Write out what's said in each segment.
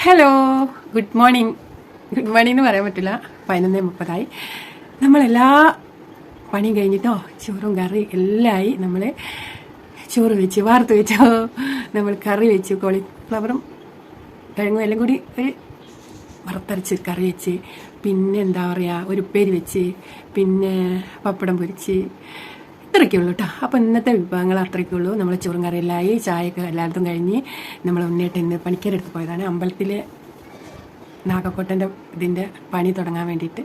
Hello good morning good morning എന്ന് പറയാൻ പറ്റില്ല. പതിനൊന്ന് മുപ്പതായി. നമ്മളെല്ലാ പണിയും കഴിഞ്ഞിട്ടോ ചോറും കറി എല്ലാം ആയി നമ്മൾ ചോറ് വെച്ച് വാർത്ത് വെച്ചോ നമ്മൾ കറി വെച്ച് കോളിഫ്ലവറും കിഴങ്ങും എല്ലാം കൂടി ഒരു വറുത്തരച്ച് കറി വെച്ച് പിന്നെ എന്താ പറയുക ഒരു ഉപ്പേരി വെച്ച് പിന്നെ പപ്പടം പൊരിച്ച് ഇത്രയൊക്കെ ഉള്ളൂ കേട്ടോ അപ്പോൾ ഇന്നത്തെ വിഭവങ്ങൾ അത്രയൊക്കെ ഉള്ളൂ. നമ്മൾ ചോറും കറിയെല്ലായി ചായയൊക്കെ എല്ലായിടത്തും കഴിഞ്ഞ് നമ്മൾ ഉണ്ണിയിട്ട് ഇന്ന് പണിക്കരെടുത്ത് പോയതാണ്. അമ്പലത്തിലെ നാഗക്കോട്ടന്റെ ഇതിന്റെ പണി തുടങ്ങാൻ വേണ്ടിയിട്ട്.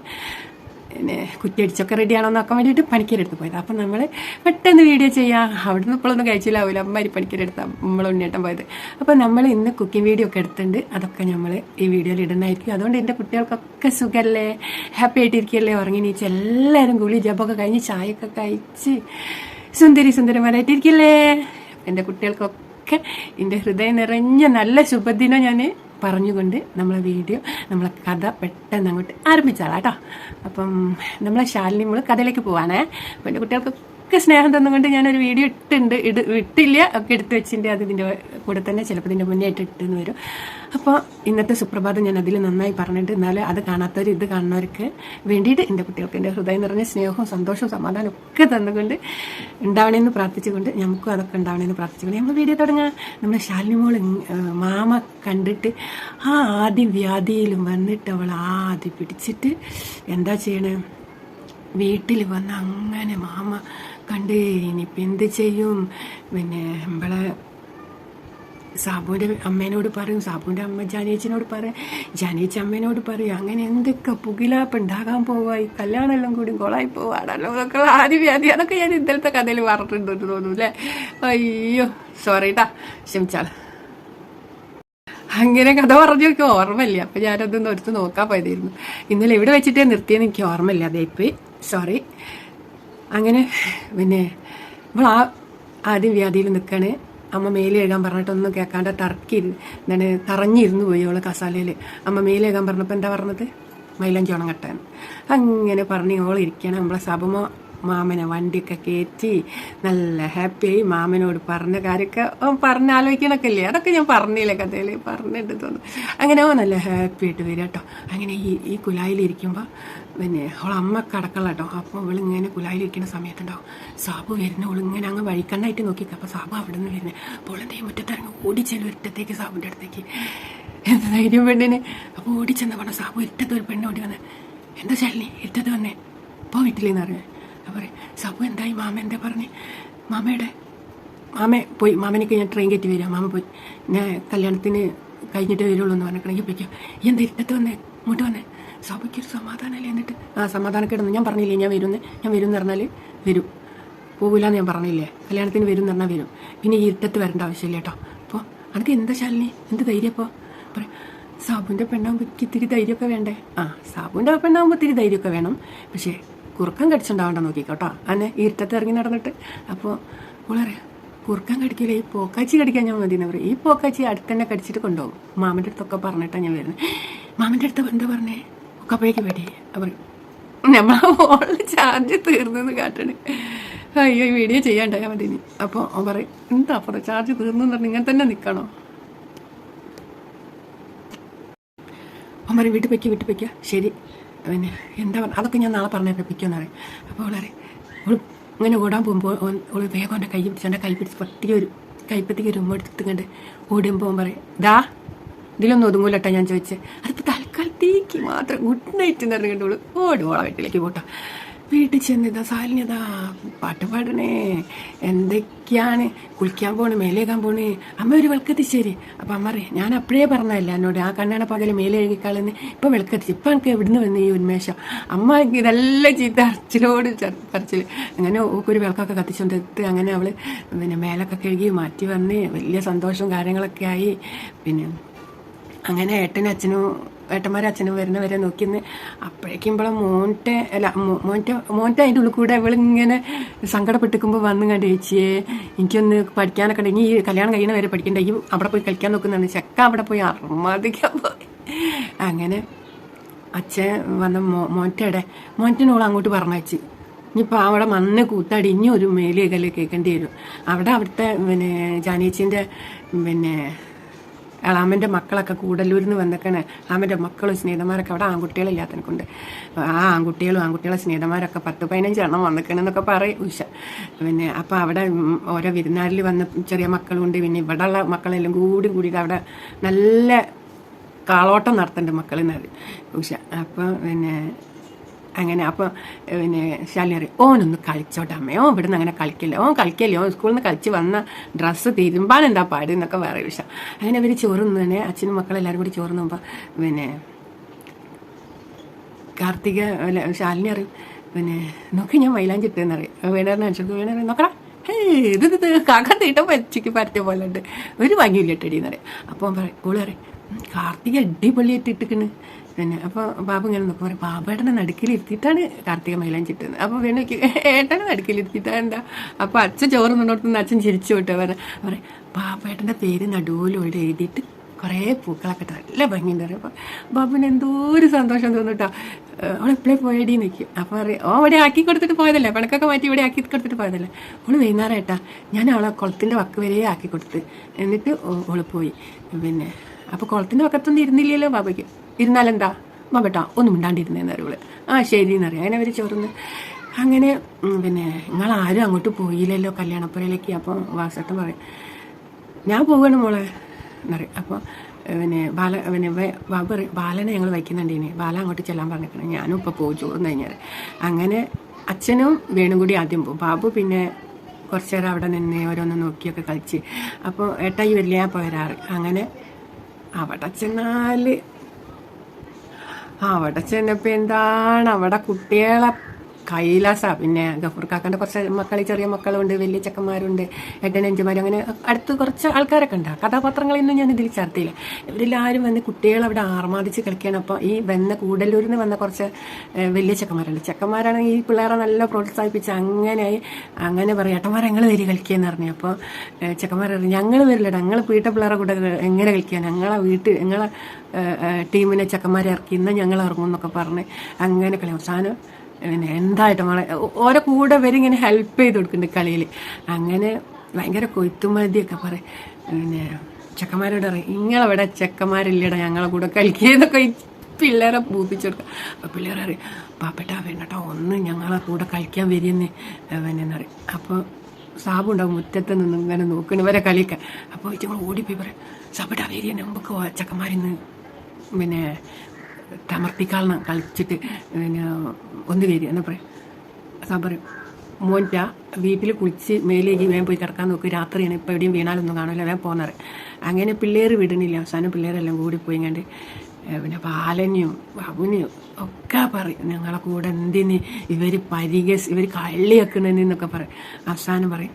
പിന്നെ കുറ്റിയടിച്ചൊക്കെ റെഡിയാണോ നോക്കാൻ വേണ്ടിയിട്ട് പണിക്കരെടുത്ത് പോയത്. അപ്പം നമ്മൾ പെട്ടെന്ന് വീഡിയോ ചെയ്യാം. അവിടുന്ന് ഇപ്പോഴൊന്നും കഴിച്ചില്ലാവില്ല അമ്മമാരി പണിക്കരെടുത്താൽ നമ്മൾ ഉണ്ണിയേട്ടൻ പോയത്. അപ്പോൾ നമ്മൾ ഇന്ന് കുക്കിംഗ് വീഡിയോ ഒക്കെ എടുത്തിട്ടുണ്ട്. അതൊക്കെ നമ്മൾ ഈ വീഡിയോയിൽ ഇടുന്നതായിരിക്കും അതുകൊണ്ട് എന്റെ കുട്ടികൾക്കൊക്കെ സുഖമല്ലേ ഹാപ്പി ആയിട്ടിരിക്കുകയല്ലേ ഉറങ്ങി നീച്ച് എല്ലാവരും ഗുളി ജപമൊക്കെ കഴിഞ്ഞ് ചായയൊക്കെ കഴിച്ച് സുന്ദരി സുന്ദരന്മാരായിട്ടിരിക്കില്ലേ എന്റെ കുട്ടികൾക്കൊക്കെ എന്റെ ഹൃദയം നിറഞ്ഞ നല്ല ശുഭദിനം ഞാൻ പറഞ്ഞുകൊണ്ട് നമ്മളെ വീഡിയോ നമ്മളെ കഥ പെട്ടെന്ന് അങ്ങോട്ട് ആരംഭിച്ചാളാട്ടോ. അപ്പം നമ്മളെ ശാലിനി നമ്മൾ കഥയിലേക്ക് പോവാണേ. അപ്പം എന്റെ കുട്ടികൾക്കൊക്കെ സ്നേഹം തന്നുകൊണ്ട് ഞാനൊരു വീഡിയോ ഇട്ടുണ്ട് ഇട് ഇട്ടില്ല. ഒക്കെ എടുത്ത് വെച്ചിട്ടുണ്ട്. അത് ഇതിന്റെ കൂടെ തന്നെ ചിലപ്പോൾ ഇതിന്റെ മുന്നേ ആയിട്ട് ഇട്ടെന്ന് വരും. അപ്പോൾ ഇന്നത്തെ സുപ്രഭാതം ഞാൻ അതിൽ നന്നായി പറഞ്ഞിട്ട് എന്നാൽ അത് കാണാത്തവർ ഇത് കാണുന്നവർക്ക് വേണ്ടിയിട്ട് എന്റെ കുട്ടികൾക്ക് എന്റെ ഹൃദയം നിറഞ്ഞ സ്നേഹവും സന്തോഷവും സമാധാനവും ഒക്കെ തന്നുകൊണ്ട് ഉണ്ടാവണമെന്ന് പ്രാർത്ഥിച്ചുകൊണ്ട് നമുക്കും അതൊക്കെ ഉണ്ടാവണമെന്ന് പ്രാർത്ഥിച്ചുകൊണ്ട് നമ്മൾ വീഡിയോ തുടങ്ങാം. നമ്മൾ ശാലിനി മോൾ മാമ കണ്ടിട്ട് ആ ആദ്യം വ്യാധിയിലും വന്നിട്ട് അവൾ ആദ്യം പിടിച്ചിട്ട് എന്താ ചെയ്യണേ? വീട്ടിൽ വന്ന് അങ്ങനെ മാമ കണ്ട് ഇനിയിപ്പോൾ എന്ത് ചെയ്യും? പിന്നെ നമ്മളെ സാബുവിന്റെ അമ്മേനോട് പറയും സാബുവിന്റെ അമ്മ ജാനേച്ചിനോട് പറയും ജാനേച്ചി അമ്മേനോട് പറയും അങ്ങനെ എന്തൊക്കെ പുകിലാപ്പ് ഉണ്ടാകാൻ പോവാ? ഈ കല്യാണമെല്ലാം കൂടി കൊളായി പോവാണല്ലോ. അതൊക്കെ ആദ്യ വ്യാധി അതൊക്കെ ഞാൻ ഇന്നലത്തെ കഥയിൽ പറഞ്ഞിട്ടുണ്ട് തോന്നുന്നു അല്ലേ? അയ്യോ സോറി ട്ടാ ക്ഷമിച്ചാൾ അങ്ങനെ കഥ പറഞ്ഞു എനിക്ക് ഓർമ്മയില്ല അപ്പം ഞാനതൊന്ന് എടുത്ത് നോക്കാൻ പോയതായിരുന്നു. ഇന്നലെ എവിടെ വെച്ചിട്ടേ നിർത്തിയെന്ന് എനിക്ക് ഓർമ്മയില്ല. അതേപ്പോയി സോറി അങ്ങനെ പിന്നെ നമ്മൾ ആ ആദ്യം വ്യാധിയിൽ നിൽക്കണേ. അമ്മ മേലെ എഴുകാൻ പറഞ്ഞിട്ടൊന്നും കേൾക്കാണ്ട് തറക്കി എന്താണ് തറഞ്ഞിരുന്നു പോയി അവളെ കസാലയിൽ അമ്മ മേലെ എഴുകാൻ പറഞ്ഞപ്പോൾ എന്താ പറഞ്ഞത്? മൈലം ചോണം കെട്ടാൻ. അങ്ങനെ പറഞ്ഞ് ഓൾ നമ്മളെ സഭമോ മാമനെ വണ്ടിയൊക്കെ കയറ്റി നല്ല ഹാപ്പിയായി മാമനോട് പറഞ്ഞ കാര്യമൊക്കെ പറഞ്ഞ് പറഞ്ഞാലോചിക്കണൊക്കെ ഇല്ലേ അതൊക്കെ ഞാൻ പറഞ്ഞില്ലേ കഥയിൽ? പറഞ്ഞിട്ട് തോന്നുന്നു. അങ്ങനെ നല്ല ഹാപ്പി ആയിട്ട് വരിക കേട്ടോ. അങ്ങനെ ഈ ഈ കുലായിലിരിക്കുമ്പോൾ പിന്നെ അവളമ്മ കടക്കള കേട്ടോ. അപ്പോൾ ഇവളിങ്ങനെ കുലായിലിരിക്കുന്ന സമയത്തുണ്ടാവും. സാബു വരുന്ന. ഇങ്ങനെ അങ്ങ് വഴിക്കണ്ണായിട്ട് നോക്കി. അപ്പോൾ സാബു അവിടെ നിന്ന് വരുന്നത് അപ്പോൾ എന്തേ മുറ്റത്തിറങ്ങി ഓടിച്ചെല്ലും ഒറ്റത്തേക്ക് സാബുന്റെ അടുത്തേക്ക്. എന്ത് ധൈര്യം പെണ്ണിന്? അപ്പോൾ ഓടിച്ചെന്ന് പറഞ്ഞ. സാബു ഇരുട്ടത്ത് ഒരു പെണ്ണ് ഓടി എന്താ ചെല്ലി ഇറ്റത്ത് വന്നേ. ഇപ്പോൾ വീട്ടിലേന്ന് പറഞ്ഞു. പറയും സബു എന്തായി മാമ എന്താ പറഞ്ഞ്? മാമയുടെ മാമ പോയി മാമനൊക്കെ ഞാൻ ട്രെയിൻ കയറ്റി വരിക മാമ പോയി. ഞാൻ കല്യാണത്തിന് കഴിഞ്ഞിട്ട് വരുള്ളൂ എന്ന് പറഞ്ഞിട്ടുണ്ടെങ്കിൽ പോയിക്കോ. ഈ എന്താ ഇരുട്ടത്ത് വന്നേ? ഇങ്ങോട്ട് വന്നേ? ഒരു സമാധാനമല്ലേ? എന്നിട്ട് ആ സമാധാനക്കേടൊന്നും ഞാൻ പറഞ്ഞില്ലേ ഞാൻ വരുമെന്ന്? ഞാൻ വരും എന്ന് പറഞ്ഞാൽ വരും. പോകില്ല എന്ന് ഞാൻ പറഞ്ഞില്ലേ? കല്യാണത്തിന് വരും എന്ന് പറഞ്ഞാൽ വരും. പിന്നെ ഈ ഇരുട്ടത്ത് വരേണ്ട ആവശ്യമില്ല കേട്ടോ. അപ്പോൾ അനക്ക് എന്താ ശാലിനി? എന്ത് ധൈര്യം അപ്പോൾ പറയും സാബുവിന്റെ പെണ്ണാകുമ്പോൾ ഇത്തിരി ധൈര്യമൊക്കെ വേണ്ടേ? ആ സാബുവിന്റെ പെണ്ണാകുമ്പോൾ ഇത്തിരി ധൈര്യമൊക്കെ വേണം. പക്ഷേ കുറുക്കം കടിച്ചുണ്ടാവണ്ട നോക്കിക്കോട്ടോ അന്നെ ഇരുട്ടത്ത് ഇറങ്ങി നടന്നിട്ട്. അപ്പോൾ വളരെ കുറുക്കൻ കടിക്കില്ല ഈ പോക്കാച്ചി കടിക്കാൻ ഞാൻ മതി എന്ന് പറയും. ഈ പോക്കാച്ചി അടുത്ത് തന്നെ കടിച്ചിട്ട് കൊണ്ടുപോകും. മാമന്റെ അടുത്തൊക്കെ പറഞ്ഞിട്ടാണ് ഞാൻ വരുന്നത് മാമന്റെ അടുത്ത് എന്താ പറഞ്ഞേ? ഒക്കെ അപ്പോഴേക്ക് പേടി അവർ നമ്മളെ ഫോണിൽ ചാർജ് തീർന്നെന്ന് കാട്ടണേ. അയ്യോ വീഡിയോ ചെയ്യാണ്ടായാൽ മതി ഇനി അപ്പോൾ പറയും എന്താ അപ്പോൾ ചാർജ് തീർന്നു പറഞ്ഞു ഇങ്ങനെ തന്നെ നിൽക്കണോ പറയും വീട്ടിൽ വയ്ക്കുക വീട്ടിൽ വയ്ക്കുക ശരി. പിന്നെ എന്താ അതൊക്കെ ഞാൻ നാളെ പറഞ്ഞു പിക്കുമെന്ന് പറയും. അപ്പോൾ അവളെ അവൾ ഇങ്ങനെ ഓടാൻ പോകുമ്പോൾ അവൾ വേഗം എന്റെ കൈ പിടിച്ച് എന്റെ കൈ പിടിച്ച് പട്ടിക ഒരു കൈപ്പത്തിക്ക് ഒരു ഉമ്മ എടുത്തിട്ട് കണ്ട് ഓടുമ്പോൾ പറയും ദാ ഇതിലൊന്നും ഒതുങ്ങൂലട്ടോ ഞാൻ ചോദിച്ചത് അതിപ്പോൾ തൽക്കാലത്തേക്ക് മാത്രം ഗുഡ് നൈറ്റ് എന്ന് പറഞ്ഞിട്ടുള്ളൂ ഓടും ഓളെ വീട്ടിലേക്ക് പോട്ടോ. വീട്ടിൽ ചെന്നിതാ സാലിനിതാ പാട്ട് പാടണേ. എന്തൊക്കെയാണ്? കുളിക്കാൻ പോണ് മേലേക്കാൻ പോണ്. അമ്മ ഒരു വിളക്കെത്തിച്ചേരി. അപ്പം അമ്മ പറയും ഞാൻ അപ്പോഴേ പറഞ്ഞതല്ല എന്നോട് ആ കണ്ണാണ പകൽ മേലെ എഴുതിക്കാളെന്ന്. ഇപ്പം വെളുക്കത്തിച്ച് ഇപ്പം എനിക്ക് എവിടുന്ന് വന്ന് ഈ ഉന്മേഷം? അമ്മ ഇതെല്ലാം ചീത്ത അരച്ചിലോട് പറിച്ചിൽ അങ്ങനെ ഒരു വിളക്കൊക്കെ കത്തിച്ചുകൊണ്ടെടുത്ത് അങ്ങനെ അവൾ പിന്നെ മേലൊക്കെ കഴുകി മാറ്റി വന്ന് വലിയ സന്തോഷവും കാര്യങ്ങളൊക്കെ ആയി. പിന്നെ അങ്ങനെ ഏട്ടനും അച്ഛനും ഏട്ടന്മാരും അച്ഛനും വരുന്നവരെ നോക്കിന്ന് അപ്പോഴേക്കും ഇവളെ മോന്റെ അല്ല മോന്റെ മോന്റെ അതിന്റെ ഉള്ളിൽ കൂടെ ഇവളിങ്ങനെ സങ്കടപ്പെട്ടിരിക്കുമ്പോൾ വന്ന് കണ്ട് ചേച്ചിയെ എനിക്കൊന്ന് പഠിക്കാനൊക്കെ ഉണ്ടെങ്കിൽ ഈ കല്യാണം കഴിയുന്ന വരെ പഠിക്കണ്ട. ഈ അവിടെ പോയി കളിക്കാൻ നോക്കുന്നതാണ് ചെക്ക അവിടെ പോയി അർമാദിക്കാൻ പോയി. അങ്ങനെ അച്ഛൻ വന്ന മോ മോന്റയുടെ മോന്റിനോട് അങ്ങോട്ട് പറഞ്ഞയച്ച്. ഇനിയിപ്പോൾ അവിടെ മണ്ണ് കൂത്താടി ഇനി ഒരു മേലിയകൽ കേൾക്കേണ്ടി വരും. അവിടെ അവിടുത്തെ പിന്നെ ജാനേച്ചിന്റെ പിന്നെ എളാമന്റെ മക്കളൊക്കെ കൂടല്ലൂരിൽ നിന്ന് വന്നേക്കണേ. ആമന്റെ മക്കളും സ്നേഹിതന്മാരൊക്കെ അവിടെ ആൺകുട്ടികളില്ലാത്തതിനെ കൊണ്ട് ആ ആൺകുട്ടികളും ആൺകുട്ടികളെ സ്നേഹിതന്മാരൊക്കെ പത്ത് പതിനഞ്ചെണ്ണം വന്നേക്കണെന്നൊക്കെ പറയും ഉഷ. പിന്നെ അപ്പോൾ അവിടെ ഓരോ വിരുന്നാരിൽ വന്ന ചെറിയ മക്കളുണ്ട്. പിന്നെ ഇവിടെയുള്ള മക്കളെല്ലാം കൂടി കൂടിയിട്ട് അവിടെ നല്ല കാളോട്ടം നടത്തുന്നുണ്ട് മക്കളെന്നത് ഉഷ. അപ്പം പിന്നെ അങ്ങനെ അപ്പോൾ പിന്നെ ശാലിനി പറയും ഓനൊന്ന് കളിച്ചോട്ടെ അമ്മയോ ഓൻ ഇവിടുന്ന് അങ്ങനെ കളിക്കില്ല ഓൻ കളിക്കല്ലേ ഓൻ സ്കൂളിൽ നിന്ന് കളിച്ച് വന്ന ഡ്രസ്സ് തിരുമ്പാൻ എന്താ പാട് എന്നൊക്കെ പറയും ഉഷ. അങ്ങനെ അവർ ചോറുന്നു തന്നെ അച്ഛനും മക്കളെല്ലാവരും കൂടി ചോറ് നോക്കുമ്പോൾ പിന്നെ കാർത്തിക ശാലിനി അറിയും പിന്നെ നോക്കി ഞാൻ മൈലാഞ്ചി ഇട്ടെന്ന് അറിയാം വീണറിന് അനുസരിച്ച് വേണറി നോക്കടാ ഹേ ഇത് ഇത് കാക്ക തീട്ട പച്ചയ്ക്ക് പരത്തിയ പോലെ ഉണ്ട് ഒരു ഭംഗിയില്ല ഇട്ടടിയെന്ന് അറിയാം അപ്പോൾ പറയും കൂടെ പറയും "ഉം, കാർത്തിക അടിപൊളിയായിട്ട് ഇട്ടിക്കണ് പിന്നെ അപ്പോൾ ബാബു ഇങ്ങനെ നോക്കും പറയും ബാബേട്ടനെ നടുക്കിലിരുത്തിയിട്ടാണ് കാർത്തിക മൈലാൻ ചിട്ടുന്നത് അപ്പോൾ വീണ ഏട്ടനെ നടുക്കിലിരുത്തിയിട്ടാ എന്താ? അപ്പോൾ അച്ഛൻ ചോറ് നിന്നോടത്തുനിന്ന് അച്ഛൻ ചിരിച്ചു വിട്ടു പറയും പറയും ബാബേട്ടന്റെ പേര് നടുവിലൂടെ എഴുതിയിട്ട് കുറേ പൂക്കളൊക്കെ നല്ല ഭംഗിയുണ്ട്. പറയും അപ്പോൾ ബാബുവിന് എന്തോ ഒരു സന്തോഷം തോന്നിട്ടോ അവൾ എപ്പോഴേ പോയടി? നിൽക്കും അപ്പോൾ പറയും ഓ ഇവിടെ ആക്കി കൊടുത്തിട്ട് പോയതല്ലേ. പണക്കൊക്കെ മാറ്റി ഇവിടെ ആക്കി കൊടുത്തിട്ട് പോയതല്ലേ. അവൾ വൈകുന്നേരം ഏട്ടാ ഞാൻ അവളെ കുളത്തിന്റെ വക്ക് വരെ ആക്കി കൊടുത്ത്. എന്നിട്ട് ഓ- ഓൾ പോയി. പിന്നെ അപ്പോൾ കുളത്തിന്റെ വക്കത്തൊന്നും ഇരുന്നില്ലല്ലോ ബാബയ്ക്ക് ഇരുന്നാലെന്താ? മകട്ടാ ഒന്നും മിണ്ടാണ്ടിരുന്നേന്ന് അറിയുള്ളൂ ആ ശരി എന്നറിയാം അങ്ങനെ അവർ ചോർന്ന് അങ്ങനെ പിന്നെ നിങ്ങൾ ആരും അങ്ങോട്ട് പോയില്ലല്ലോ കല്യാണപ്പുരയിലേക്ക്. അപ്പോൾ വാസട്ടം പറയും ഞാൻ പോവുകയാണ് മോളെ. എന്നറിയും. അപ്പോൾ പിന്നെ ബാല പിന്നെ ബാബു പറയും ബാലനെ ഞങ്ങൾ വയ്ക്കുന്നുണ്ട് ഇനി ബാല അങ്ങോട്ട് ചെല്ലാൻ പറഞ്ഞിരിക്കണം. ഞാനും ഇപ്പോൾ പോകും ചോറ് കഴിഞ്ഞാൽ അങ്ങനെ അച്ഛനും വേണും കൂടി ആദ്യം പോകും ബാബു പിന്നെ കുറച്ച് നേരം അവിടെ നിന്ന് ഓരോന്ന് നോക്കിയൊക്കെ കളിച്ച്. അപ്പോൾ ഏട്ടായി വരില്ല? ഞാൻ പോരാറ്. അങ്ങനെ അവിടെ ചെന്നാൽ അവിടെ ചെന്നപ്പോൾ എന്താണ് അവിടെ കുട്ടികളെ കൈലാസ. പിന്നെ ഗഫൂർ കാക്കാന്റെ കുറച്ച് മക്കൾ ചെറിയ മക്കളുണ്ട് വലിയ ചെക്കന്മാരുണ്ട് എട്ടനഞ്ചുമാരും അങ്ങനെ അടുത്ത് കുറച്ച് ആൾക്കാരൊക്കെ ഉണ്ട്. കഥാപാത്രങ്ങളൊന്നും ഞാൻ ഇതിൽ ചേർത്തില്ല ഇവരെല്ലാവരും വന്ന് കുട്ടികൾ അവിടെ ആർമാദിച്ച് കളിക്കുകയാണ്. അപ്പോൾ ഈ വന്ന കൂടല്ലൂരിൽ നിന്ന് വന്ന കുറച്ച് വലിയ ചെക്കന്മാരുണ്ട്. ചെക്കന്മാരാണെങ്കിൽ ഈ പിള്ളേരെ നല്ല പ്രോത്സാഹിപ്പിച്ച് അങ്ങനെ അങ്ങനെ പറയും ഏട്ടന്മാരെ ഞങ്ങൾ വരി കളിക്കുകയെന്ന് പറഞ്ഞു. അപ്പോൾ ചെക്കന്മാർ പറഞ്ഞു ഞങ്ങൾ വരില്ല ഞങ്ങൾ വീട്ട പിള്ളേരെ കൂടെ എങ്ങനെ കളിക്കുക? ഞങ്ങളെ വീട്ടിൽ ഞങ്ങളെ ടീമിനെ ചെക്കന്മാരെ ഇറക്കി ഇന്ന് ഞങ്ങൾ ഇറങ്ങും എന്നൊക്കെ പറഞ്ഞ് അങ്ങനെ കളി. അവസാനം പിന്നെ എന്തായിട്ട് മോളെ ഓരോ കൂടെ വരിങ്ങനെ ഹെൽപ്പ് ചെയ്ത് കൊടുക്കുന്നുണ്ട് കളിയിൽ അങ്ങനെ ഭയങ്കര കൊയ്ത്തുമതിയൊക്കെ പറയും പിന്നെ ചെക്കന്മാരോട് പറയും നിങ്ങളവിടെ ചെക്കന്മാരില്ലടാ ഞങ്ങളെ കൂടെ കളിക്കുന്നൊക്കെ പിള്ളേരെ പൂപ്പിച്ചു കൊടുക്കുക അപ്പോൾ പിള്ളേർ അറിയും പാപ്പട്ടാ വേണ്ടട്ടോ ഒന്ന് ഞങ്ങളെ കൂടെ കളിക്കാൻ വരിയെന്ന്. പിന്നെ പറയും അപ്പോൾ സാബു ഉണ്ടാവും മുറ്റത്ത് നിന്ന് ഇങ്ങനെ നോക്കണവരെ കളിക്കാൻ. അപ്പോൾ ഞങ്ങൾ ഓടിപ്പോയി പറയും സാബട്ടാ വരിയെന്നെ നമുക്ക് ചെക്കന്മാരിന്ന് പിന്നെ തമർത്തിക്കാളിന് കളിച്ചിട്ട് പിന്നെ ഒന്ന് വരിക എന്നാ പറയും? സാ പറയും. മോന്റ വീട്ടിൽ കുളിച്ച് മേലേക്ക് വേഗം പോയി കിടക്കാൻ നോക്കി. രാത്രിയാണ് ഇപ്പോൾ എവിടെയും വീണാലൊന്നും കാണില്ല വേഗം പോകുന്നത് അങ്ങനെ പിള്ളേർ വിടണില്ല അവസാനം പിള്ളേരെല്ലാം കൂടി പോയി കണ്ട് പിന്നെ ബാലനെയും ബാബുനെയും ഒക്കെ പറയും. ഞങ്ങളെ കൂടെ എന്തിന് ഇവർ പരിഹസ് ഇവർ കള്ളിയാക്കണെന്നൊക്കെ പറയും. അവസാനം പറയും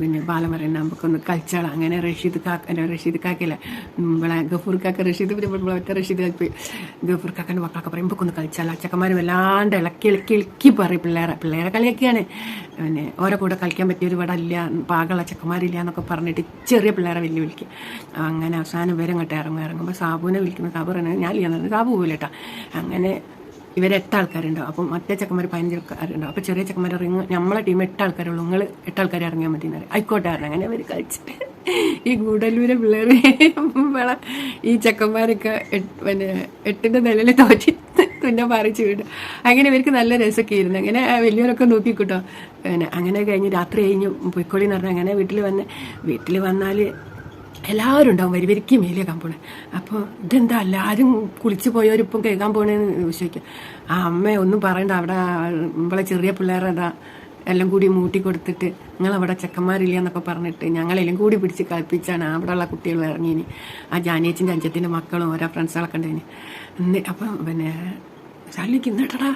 പിന്നെ പറയുന്നത് നമുക്കൊന്ന് കളിച്ചാളാം അങ്ങനെ റഷീദ് കാക്ക റഷീദ് കാക്കയില്ല. നമ്മളെ ഗഫൂർ കാക്ക റഷീദ് പിന്നെ ഒറ്റ റഷീദ് കാക്കി ഗഫൂർ കാക്കന്റെ മക്കളൊക്കെ പറയും നമുക്കൊന്ന് കളിച്ചാൽ അച്ചക്കന്മാരും വല്ലാണ്ട് ഇളക്കി ഇളക്കി ഇളക്കി പറയും പിള്ളേരെ. പിള്ളേരെ കളിയൊക്കെയാണ്. പിന്നെ ഓരോ കൂടെ കളിക്കാൻ പറ്റിയൊരു ഇവിടെ ഇല്ല പാകമുള്ള ചെക്കന്മാരില്ല എന്നൊക്കെ പറഞ്ഞിട്ട് ചെറിയ പിള്ളേരെ വലിയ വിളിക്കുക അങ്ങനെ അവസാനം വരെ ഇങ്ങോട്ട് ഇറങ്ങും. ഇറങ്ങുമ്പോൾ സാബുവിനെ വിളിക്കുന്ന സാബു പറയുന്നത് ഞാൻ ഇല്ല സാബു പോകില്ല കേട്ടോ അങ്ങനെ ഇവർ എട്ട് ആൾക്കാരുണ്ടാവും. അപ്പം മറ്റേ ചെക്കന്മാർ പതിനഞ്ച് ആൾക്കാരുണ്ടാവും. അപ്പോൾ ചെറിയ ചെക്കന്മാർ ഇറങ്ങി നമ്മളെ ടീം എട്ട് ആൾക്കാരുള്ളൂ നിങ്ങൾ എട്ട് ആൾക്കാർ ഇറങ്ങിയാൽ മതി എന്നറിയാം ആയിക്കോട്ടെ അങ്ങനെ അവർ കളിച്ചിട്ട് ഈ ഗൂഡല്ലൂരെ പിള്ളേരെ ഈ ചെക്കന്മാരൊക്കെ പിന്നെ എട്ടിന്റെ നിലയിൽ തോറ്റി തുന്നെ പറിച്ചു വിടും അങ്ങനെ ഇവർക്ക് നല്ല രസമൊക്കെ ഇരുന്നു അങ്ങനെ വലിയവരൊക്കെ നോക്കിക്കിട്ടോ. പിന്നെ അങ്ങനെ കഴിഞ്ഞ് രാത്രി കഴിഞ്ഞ് പൊയ്ക്കോളി എന്ന് പറഞ്ഞാൽ അങ്ങനെ വീട്ടിൽ വന്ന് വീട്ടിൽ വന്നാൽ എല്ലാവരും ഉണ്ടാവും വരി മേലെ കേൾക്കാൻ പോണേ. അപ്പോൾ ഇതെന്താ എല്ലാവരും കുളിച്ച് പോയവരിപ്പം കേൾക്കാൻ പോണേന്ന് ചോദിക്കും ആ അമ്മ ഒന്നും പറയണ്ട അവിടെ നമ്മളെ ചെറിയ പിള്ളേരതാ എല്ലാം കൂടി മൂട്ടി കൊടുത്തിട്ട് നിങ്ങളവിടെ ചെക്കന്മാരില്ല എന്നൊക്കെ പറഞ്ഞിട്ട് ഞങ്ങളെല്ലാം കൂടി പിടിച്ച് കളിപ്പിച്ചാണ് അവിടെയുള്ള കുട്ടികൾ ഇറങ്ങിയിന് ആ ജാനിയച്ചിന്റെ അഞ്ചത്തിന്റെ മക്കളും ഓരോ ഫ്രണ്ട്സുകളൊക്കെ ഉണ്ടായിന്. എന്ന് അപ്പം പിന്നെ ശാലിക്ക് ഇന്നിട്ടടാ